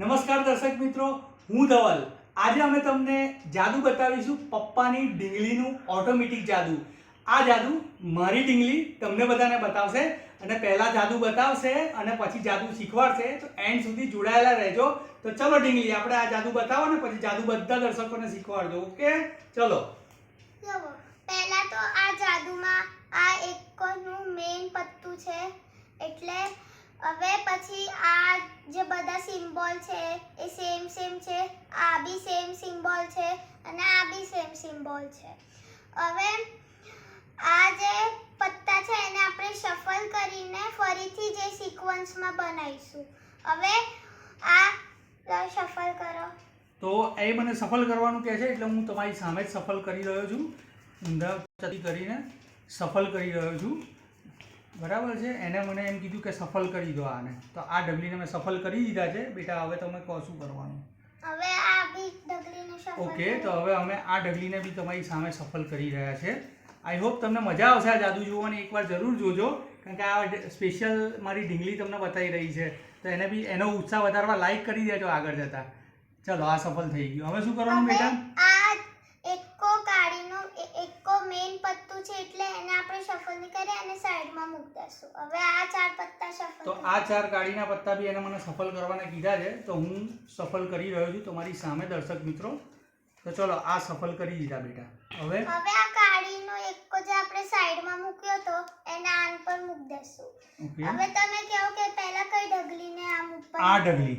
નમસ્કાર દર્શક મિત્રો, હું ધવલ. આજે અમે તમને જાદુ બતાવીશું પપ્પાની ઢીંગલીનું ઓટોમેટિક જાદુ. આ જાદુ મારી ઢીંગલી તમને બધાને બતાવશે અને પહેલાં જાદુ બતાવશે અને પછી જાદુ શીખવાડશે. તો એન્ડ સુધી જોડાયેલા રહેજો. તો ચલો ઢીંગલી, આપણે આ જાદુ બતાવો ને પછી જાદુ બધા દર્શકોને શીખવાડજો, ઓકે? ચલો. પહેલા તો આ જાદુમાં આ એકનું મેઇન પત્તું છે. એટલે હવે પછી આ જે બધા સિમ્બોલ છે, એ સેમ સેમ છે. આ બી સેમ સિમ્બોલ છે અને આ બી સેમ સિમ્બોલ છે. હવે આ જે પત્તા છે એને આપણે શફલ કરીને ફરીથી જે સિક્વન્સમાં બનાવીશું. હવે આ શફલ કરો. તો એ મને સફળ કરવાનું કહે છે, એટલે હું તમારી સામે જ સફળ કરી રહ્યો છું. ઊંધા કરીને સફળ કરી રહ્યો છું. બરાબર છે? એને મને એમ કીધું કે સફળ કરી દો આને. તો આ ડબલીને મેં સફળ કરી દીધા છે. બેટા હવે તમે કહો શું કરવાનું? હવે આ બી ઢગલીને શફલ ઓકે તો હવે અમે આ ડગલીને બી તમારી સામે સફળ કરી રહ્યા છે. આઈ હોપ તમને મજા આવશે આ જાદુ જોવાની એકવાર જરૂર જોજો. કારણ કે આ સ્પેશિયલ મારી ઢીંગલી તમને બતાવી રહી છે. તો એને બી એનો ઉત્સાહ વધારવા લાઈક કરી દેજો આગળ જતા. ચલો આ સફળ થઈ ગયું. હવે શું કરવાનું બેટા? આ એકો કાળીનો એકો મેઇન પત્તું છે એટલે એને અને સાઈડમાં મૂકી દઈશું હવે આ ચાર પત્તા સફળ તો આ ચાર કાળીના પત્તા બી એને મને સફળ કરવાના કીધા છે. તો હું સફળ કરી રહ્યો છું તમારી સામે દર્શક મિત્રો. તો ચલો આ સફળ કરી દીધા બેટા. હવે? હવે આ કાળીનો એક જે આપણે સાઈડમાં મૂક્યો તો એને આન પર મૂકી દેશું. હવે તમે કહો કે પહેલા કઈ ઢગલીને આમ ઉપર આ ઢગલી.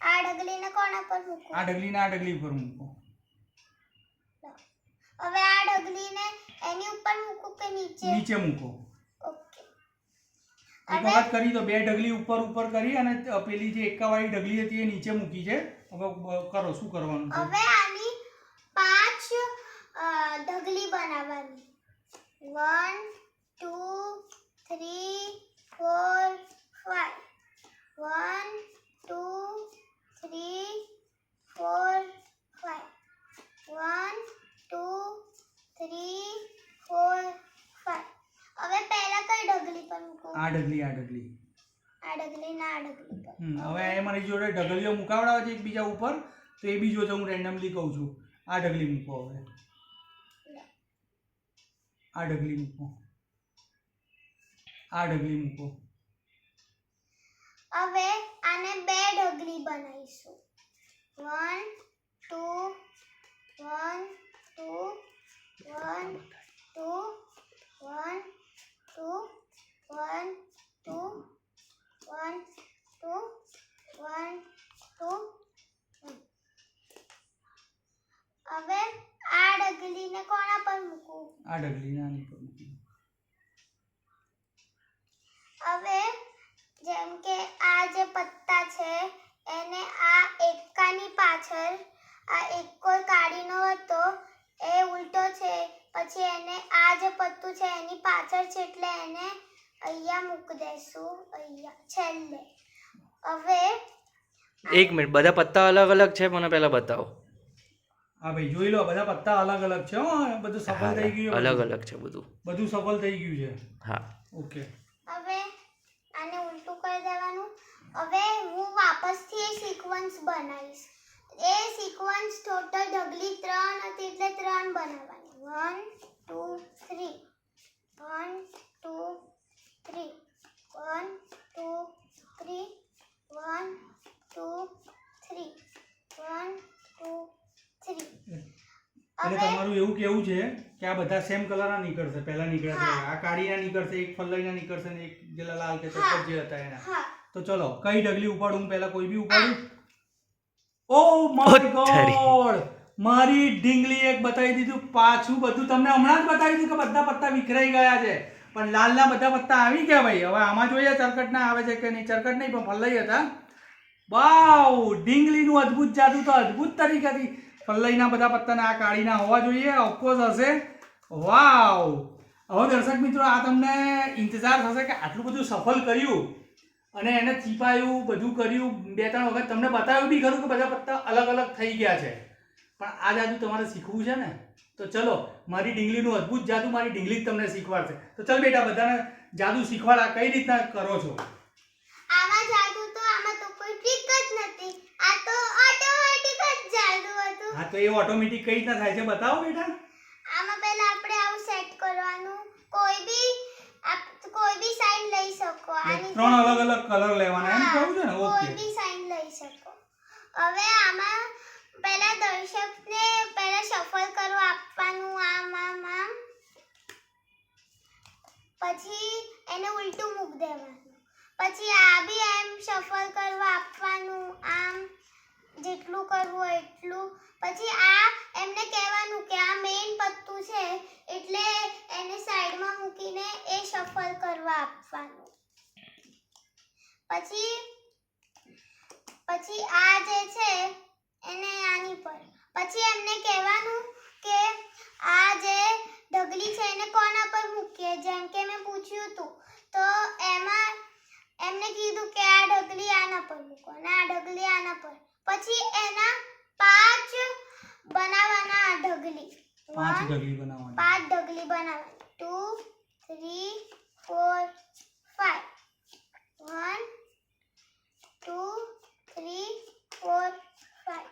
આ ઢગલીને કોના પર મૂકું આ ઢગલીને આ ઢગલી પર મૂકો. હવે આ ડગલીને એની ઉપર મૂકું કે નીચે? નીચે મૂકો. ઓકે. એક વખત કરી દો. બે ડગલી ઉપર ઉપર કરી અને પેલી જે એકાવાળી ડગલી હતી એ નીચે મૂકી છે. હવે કરો શું કરવાનું છે? હવે આની પાંચ ડગલી બનાવવાની. 1 2 3 4 5 1 2 3 આડગલી આ ડગલી આ ડગલી ના આ ઢગલી પર હમ, હવે એ મારી જોડે ઢગલીઓ મુકાવડાવે છે એકબીજા ઉપર તો એ બી જોજો હું રેન્ડમલી કહું છું. આ ડગલી મૂકો હવે. આ ઢગલી મૂકો. આ ડગલી મૂકો. હવે આને બે ઢગલી બનાવીશું. One two one two one two one two one two one two હવે આ ડગલીને કોના પર મૂકું આ ડગલીને આની પર મૂકી હવે જેમ કે આ જે પત્તા છે એને આ એકાની પાછળ આ એકો કાઢીનો હતો એ ઉલટો છે પછી એને આ જે પત્તું છે એની પાછળ છે એટલે એને અહીંયા મૂકી દઈશું અહીંયા છેલ્લે. હવે એક મિનિટ બધા પત્તા અલગ અલગ છે મને પહેલા બતાવો. હા ભાઈ જોઈ લો બધા પત્તા અલગ અલગ છે હો બધું સફળ થઈ ગયું અલગ અલગ છે બધું. બધું સફળ થઈ ગયું છે. હા. ઓકે. હવે આને ઉલટું કરી દેવાનું. હવે હું વાપસથી એ સિક્વન્સ બનાવીશ. એ સિક્વન્સ ટોટલ ઢગલી ત્રણ હતી એટલે ત્રણ બનાવવાની. One two three one two three one two three one two three one two three એટલે તમારું એવું કેવું છે કે આ બધા સેમ કલરના નીકળશે. પહેલા નીકળ્યા છે હા. આ કાળીના નીકળશે એક ફલ્લાઈના નીકળશે ને એક જેલા લાલ કે સફેદ જે હતા એના. તો ચલો કઈ ડગલી ઉપાડું? પહેલા કોઈ બી ઉપાડું? Oh my God! મારી ઢીંગલી એક બતાવી દીધું. પાછું બધું તમને હમણાં જ બતાવી દીધું કે બધા પત્તા વિખરાઈ ગયા છે. પણ લાલના બધા પત્તા આવી ગયા ભાઈ. હવે આમાં જોઈએ ચરકટના આવે છે કે નહીં? ચરકટ નહીં પણ ફલ્લાઈ હતા. વાવ! ઢીંગલીનું અદ્ભુત જાદુ તો અદ્ભુત તરીકેથી ફલ્લાઈના બધા પત્તાના આ કાળીના હોવા જોઈએ. ઓફકોર્સ હશે. વાવ હવે દર્શક મિત્રો, આ તમને ઇંતજાર થશે કે આટલું બધું સફળ કર્યું અને એને ચીપાયું, બધું કર્યું. બે ત્રણ વખત તમને બતાવ્યું બી ખરું કે બધા પત્તા અલગ અલગ થઈ ગયા છે. પણ આ જાદુ તમારે શીખવું છે ને? તો ચલો, મારી ડીંગલીનું અદ્ભુત જાદુ મારી ડીંગલી જ તમને શીખવાડશે. તો ચલ બેટા, બધાને જાદુ શીખવાડા કઈ રીતના કરો છો આમાં જાદુ તો આમાં તો કોઈ ટ્રીક જ નથી આ હા તો એ ઓટોમેટિક કઈ રીતના થાય છે બતાવો બેટા. આમાં પહેલા આપણે આવું સેટ કરવાનું. કોઈ બી આપ કોઈ બી સાઈન લઈ શકો. આની ત્રણ અલગ અલગ કલર લેવાના એમ કહું છે ને? કોઈ ઓકે બી સાઈન લઈ શકો. હવે આમાં પહેલા દર્શકને પહેલા શફલ કરો આપવાનું આમ આમ આમ. પછી એને ઉલટું મૂક દેવાનું. પછી આ બી એમ શફલ કરવા આપવાનું આમ. જેટલું કરવું હોય એટલું. પછી આ એમને કહેવાનું કે આ મેઇન પત્તું છે, એટલે એને સાઈડમાં મૂકીને એ શફલ કરવા આપવાનું. પછી પછી આ જે છે, એને આની પર. પછી એમને કહેવાનું કે આ જે ઢગલી છે, એને કોના પર મૂકીએ? જેમ કે મેં પૂછ્યું હતું તો એમાં એમને કીધું કે આ ઢગલી આના પર મૂકો અને આ ઢગલી આના પર. પછી એના પાંચ બનાવવાના ઢગલી. પાંચ ઢગલી બનાવવાની. પાંચ ઢગલી બનાવવાની. Two three four five one two three four five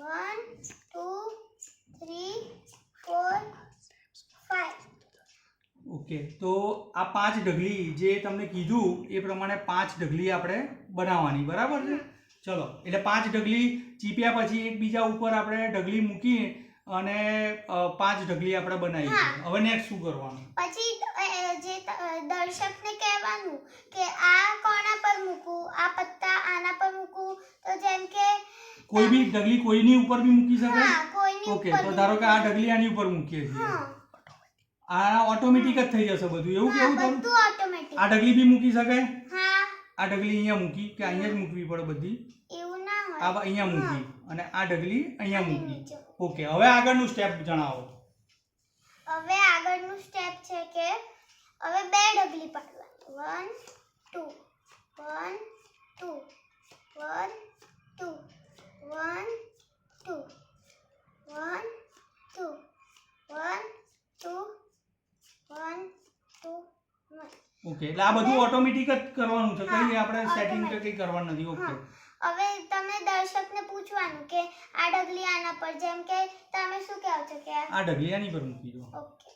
one two three four five okay તો આ પાંચ ઢગલી જે તમને કીધું એ પ્રમાણે પાંચ ઢગલી આપણે બનાવવાની. બરાબર છે? ચલો એટલે પાંચ ઢગલી ચીપ્યા પછી એકબીજા ઉપર આપણે ઢગલી મૂકી અને પાંચ ઢગલી આપણે બનાવી. હવે નેક્સ્ટ શું કરવાનું? પછી જે દર્શકને કહેવાનું કે આ કોના પર મૂકું આ પત્તા આના પર મૂકું તો જેમ કે કોઈ બી ઢગલી કોઈની ઉપર બી મૂકી શકાય? ઓકે તો ધારો કે આ ઢગલી આની ઉપર મૂકીએ છીએ. આ ઓટોમેટિક જ થઈ જશે બધું. એવું કેવું બધું ઓટોમેટિક આ ઢગલી બી મૂકી શકાય? હા. આ ઢગલી અહીંયા મૂકી કે અહીંયા જ મૂકવી પડે બધી? એવું ના આ અહીંયા મૂકી અને આ ઢગલી અહીંયા મૂકી. ઓકે હવે આગળનું સ્ટેપ જણાવો. હવે આગળનું સ્ટેપ છે કે હવે બે ઢગલી પાડવા 1 2 1 2 1 ઓકે એટલે આ બધું ઓટોમેટિક જ કરવાનું છે. કઈ આપણે સેટિંગ કે કઈ કરવાનું નથી ઓકે હવે તમે દર્શકને પૂછવાનું કે આ ડગલી આના પર જેમ કે તમે શું કહો છો કે? આ ડગલી આની પર મૂકી દો. ઓકે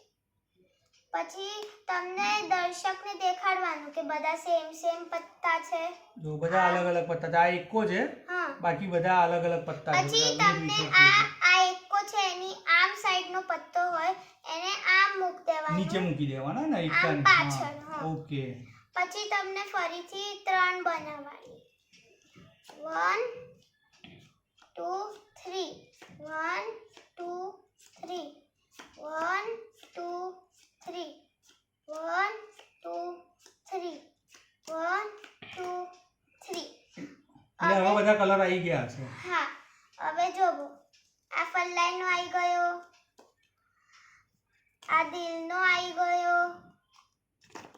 પછી તમને દર્શકને દેખાડવાનું કે બધા સેમ સેમ પત્તા છે? જો બધા અલગ અલગ પત્તા. આ એકો છે. હા. બાકી બધા અલગ અલગ પત્તા છે. પછી તમને આ આ એકો છે એની આમ સાઈડનો પત્તો હોય એને આમ મૂક નીચે મૂકી દેવાનો ને આમ પાછળ. ઓકે. પછી તમને ફરીથી ત્રણ બનાવવાની. One two three. One two three. One two three. One two three. One two three. હવે બધા કલર આવી ગયા છે.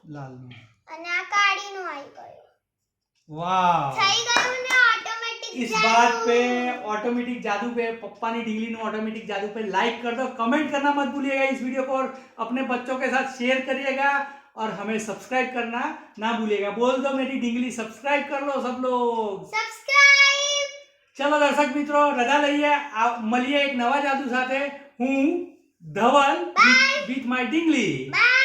લાલનો અને આ કાળીનો આવી ગયો વાહ થઈ ગયું ને ઓટોમેટિક इस बात पे ऑटोमेटिक जादू पे पप्पा ने डिंगली नो ऑटोमेटिक जादू पे लाइक कर दो कमेंट करना मत भूलिएगा इस वीडियो को और अपने बच्चों के साथ शेयर करिएगा और हमें सब्सक्राइब करना ना भूलिएगा बोल दो मेरी डिंगली सब्सक्राइब कर लो सब लोग સબસ્ક્રાઇબ ચલો દર્શક મિત્રો રજા લઈએ આ મળીએ એક નવા જાદુ સાથે હું Dhaval with my Dingly bye